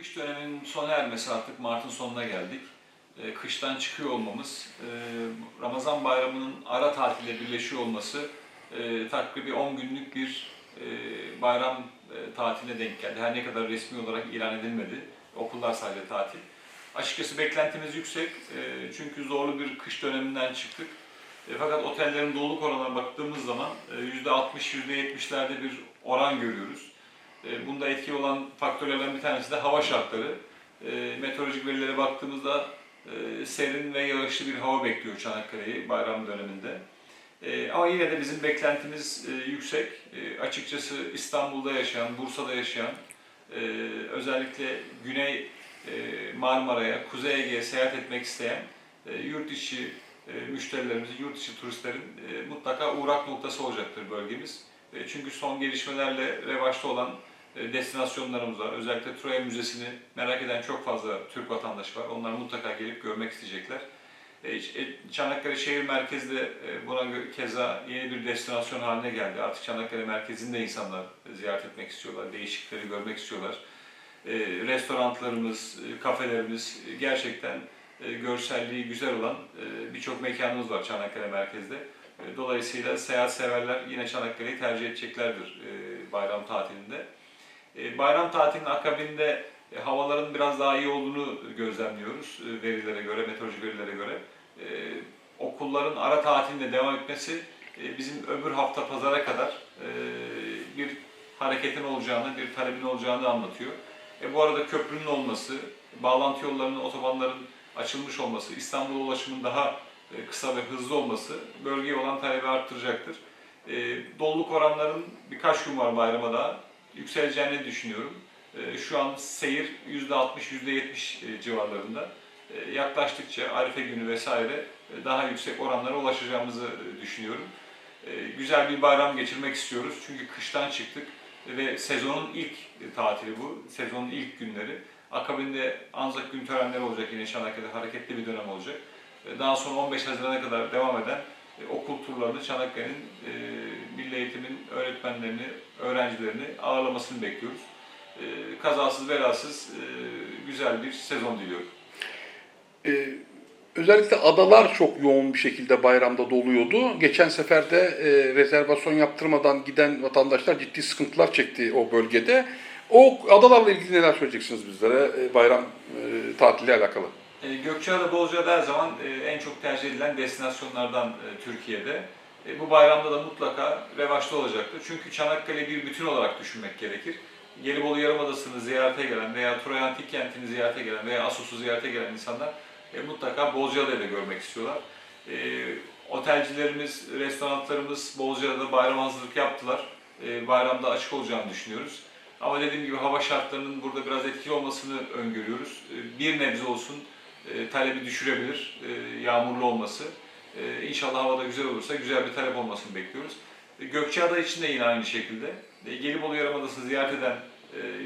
Kış döneminin sona ermesi artık Mart'ın sonuna geldik. Ee, Kıştan çıkıyor olmamız, e, Ramazan bayramının ara tatille birleşiyor olması e, takribi 10 günlük bir e, bayram e, tatiline denk geldi. Her ne kadar resmi olarak ilan edilmedi. Okullar sadece tatil. Açıkçası beklentimiz yüksek e, çünkü zorlu bir kış döneminden çıktık. E, Fakat otellerin doluluk oranına baktığımız zaman e, %60-%70'lerde bir oran görüyoruz. E, Bunda etkili olan faktörlerden bir tanesi de hava şartları. E, Meteorolojik verilere baktığımızda e, serin ve yağışlı bir hava bekliyor Çanakkale'yi bayram döneminde. E, Ama yine de bizim beklentimiz yüksek. Açıkçası İstanbul'da yaşayan, Bursa'da yaşayan, özellikle Güney Marmara'ya, Kuzey Ege'ye seyahat etmek isteyen yurt içi e, müşterilerimizin, yurt içi turistlerin mutlaka uğrak noktası olacaktır bölgemiz. Çünkü son gelişmelerle revaçta olan destinasyonlarımız var. Özellikle Troya Müzesi'ni merak eden çok fazla Türk vatandaşı var. Onlar mutlaka gelip görmek isteyecekler. E, Ç- Çanakkale şehir merkezi de e, buna keza yeni bir destinasyon haline geldi. Artık Çanakkale merkezinde insanlar ziyaret etmek istiyorlar, değişiklikleri görmek istiyorlar. E, Restoranlarımız, e, kafelerimiz e, gerçekten e, görselliği güzel olan e, birçok mekanımız var Çanakkale merkezde. E, Dolayısıyla seyahat severler yine Çanakkale'yi tercih edeceklerdir e, bayram tatilinde. E, Bayram tatilinin akabinde e, havaların biraz daha iyi olduğunu gözlemliyoruz e, verilere göre, meteorolojik verilere göre. Okulların ara tatilinde devam etmesi bizim öbür hafta pazara kadar bir hareketin olacağını, bir talebin olacağını anlatıyor. E, bu arada köprünün olması, bağlantı yollarının, otobanların açılmış olması, İstanbul'a ulaşımın daha kısa ve hızlı olması bölgeye olan talebi arttıracaktır. E, doluluk oranların birkaç gün var bayrama daha yükseleceğini düşünüyorum. E, Şu an seyir %60-%70 e, civarlarında. E, Yaklaştıkça Arife günü vesaire e, daha yüksek oranlara ulaşacağımızı e, düşünüyorum. E, Güzel bir bayram geçirmek istiyoruz çünkü kıştan çıktık ve sezonun ilk tatili bu, sezonun ilk günleri. Akabinde Anzak gün törenleri olacak yine Çanakkale'de hareketli bir dönem olacak. Daha sonra 15 Haziran'a kadar devam eden okul turlarını Çanakkale'nin e, milli eğitimin öğretmenlerini, öğrencilerini ağırlamasını bekliyoruz. E, kazasız belasız e, güzel bir sezon diliyorum. Ee, özellikle adalar çok yoğun bir şekilde bayramda doluyordu. Geçen sefer de e, rezervasyon yaptırmadan giden vatandaşlar ciddi sıkıntılar çekti o bölgede. O adalarla ilgili neler söyleyeceksiniz bizlere e, bayram e, tatiliyle alakalı? E, Gökçeada, Bozcaada her zaman e, en çok tercih edilen destinasyonlardan e, Türkiye'de. E, Bu bayramda da mutlaka revaçta olacaktır. Çünkü Çanakkale'yi bir bütün olarak düşünmek gerekir. Gelibolu Yarımadası'nı ziyarete gelen veya Troya Antik Kenti'ni ziyarete gelen veya Assos'u ziyarete gelen insanlar mutlaka Bozcaada'yı da görmek istiyorlar. Otelcilerimiz, restoranlarımız Bozcaada'da bayram hazırlık yaptılar. Bayramda açık olacağını düşünüyoruz. Ama dediğim gibi hava şartlarının burada biraz etkili olmasını öngörüyoruz. Bir nebze olsun e, talebi düşürebilir e, yağmurlu olması. E, İnşallah havada güzel olursa güzel bir talep olmasını bekliyoruz. E, Gökçeada için de yine aynı şekilde. E, Gelibolu Yarımadası'nı ziyaret eden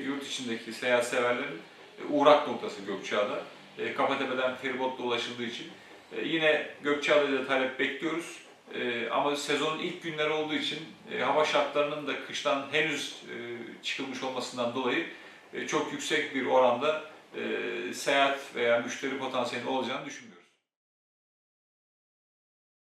yurt içindeki seyahat severlerin uğrak noktası Gökçeada. E, Kapatepe'den feribotla ulaşıldığı için. E, Yine Gökçeada'da da talep bekliyoruz. Ama sezonun ilk günleri olduğu için hava şartlarının da kıştan henüz çıkılmış olmasından dolayı çok yüksek bir oranda e, seyahat veya müşteri potansiyeli olacağını düşünmüyoruz.